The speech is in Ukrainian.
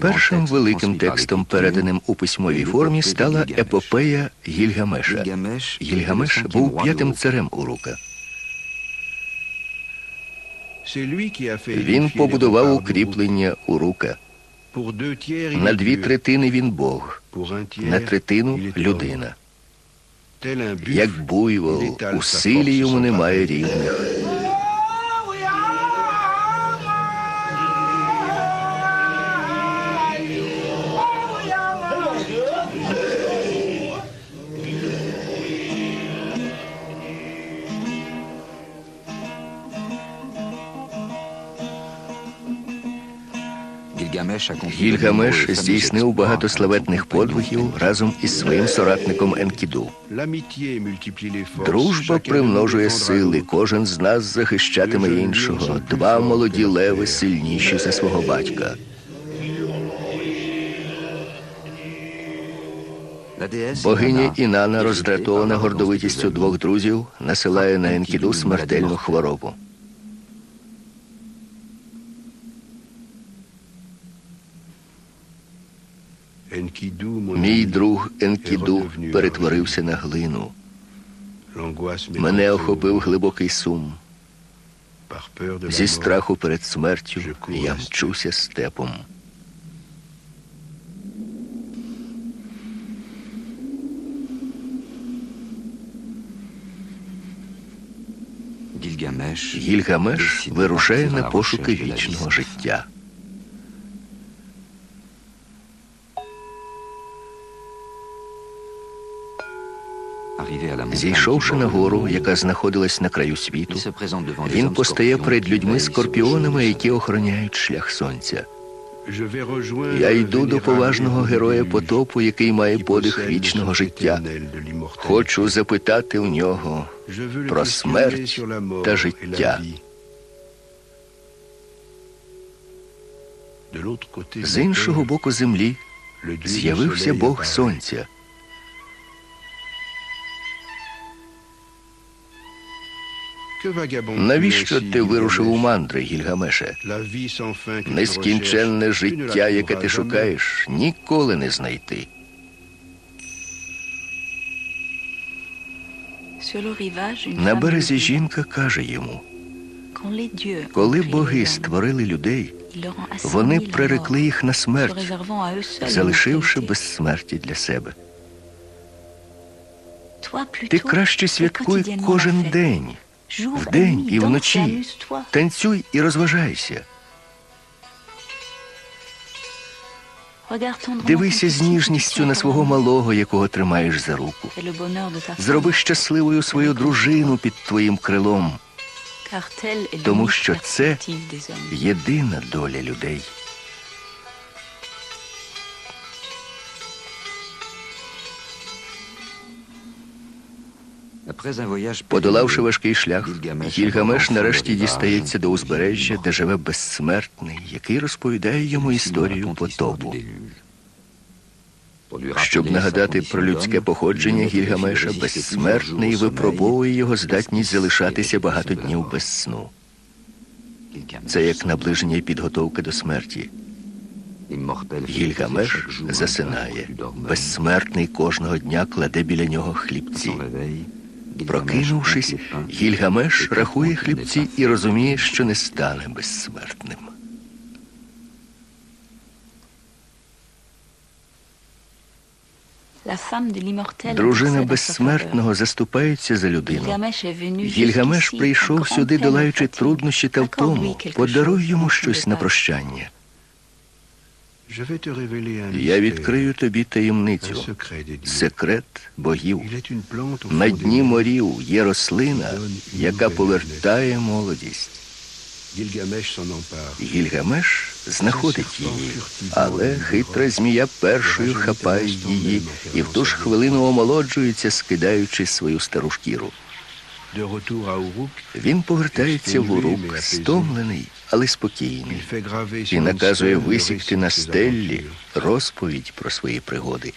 Першим великим текстом, переданим у письмовій формі, стала епопея Гільгамеша. Гільгамеш був п'ятим царем Урука. Він побудував укріплення Урука. На дві третини він Бог, на третину людина. Як буйвол, у силі йому немає рівних. Гільгамеш здійснив багато славетних подвигів разом із своїм соратником Енкіду. Дружба примножує сили, кожен з нас захищатиме іншого. Два молоді леви сильніші за свого батька. Богиня Інана, роздратована гордовитістю двох друзів, насилає на Енкіду смертельну хворобу. Мій друг Енкіду перетворився на глину. Мене охопив глибокий сум. Зі страху перед смертю я мчуся степом. Гільгамеш вирушає на пошуки вічного життя. Зійшовши на гору, яка знаходилась на краю світу, він постає перед людьми-скорпіонами, які охороняють шлях сонця. Я йду до поважного героя потопу, який має подих вічного життя. Хочу запитати у нього про смерть та життя. З іншого боку землі з'явився Бог Сонця. Навіщо ти вирушив у мандри, Гільгамеше? Нескінченне життя, яке ти шукаєш, ніколи не знайти. На березі жінка каже йому, коли боги створили людей, вони прирекли їх на смерть, залишивши безсмерті для себе. Ти краще святкуй кожен день, вдень і вночі. Танцюй і розважайся. Дивися з ніжністю на свого малого, якого тримаєш за руку. Зроби щасливою свою дружину під твоїм крилом, тому що це єдина доля людей. Подолавши важкий шлях, Гільгамеш нарешті дістається до узбережжя, де живе безсмертний, який розповідає йому історію потопу. Щоб нагадати про людське походження Гільгамеша, безсмертний випробовує його здатність залишатися багато днів без сну. Це як наближення і підготовка до смерті. Гільгамеш засинає. Безсмертний кожного дня кладе біля нього хлібці. Прокинувшись, Гільгамеш рахує хлібці і розуміє, що не стане безсмертним. Дружина безсмертного заступається за людину. Гільгамеш прийшов сюди, долаючи труднощі та втому. Подаруй йому щось на прощання. Я відкрию тобі таємницю, секрет богів. На дні морів є рослина, яка повертає молодість. Гільгамеш знаходить її, але хитра змія першою хапає її і в ту ж хвилину омолоджується, скидаючи свою стару шкіру. Він повертається в урук, стомлений, але спокійний, і наказує висікти на стеллі розповідь про свої пригоди.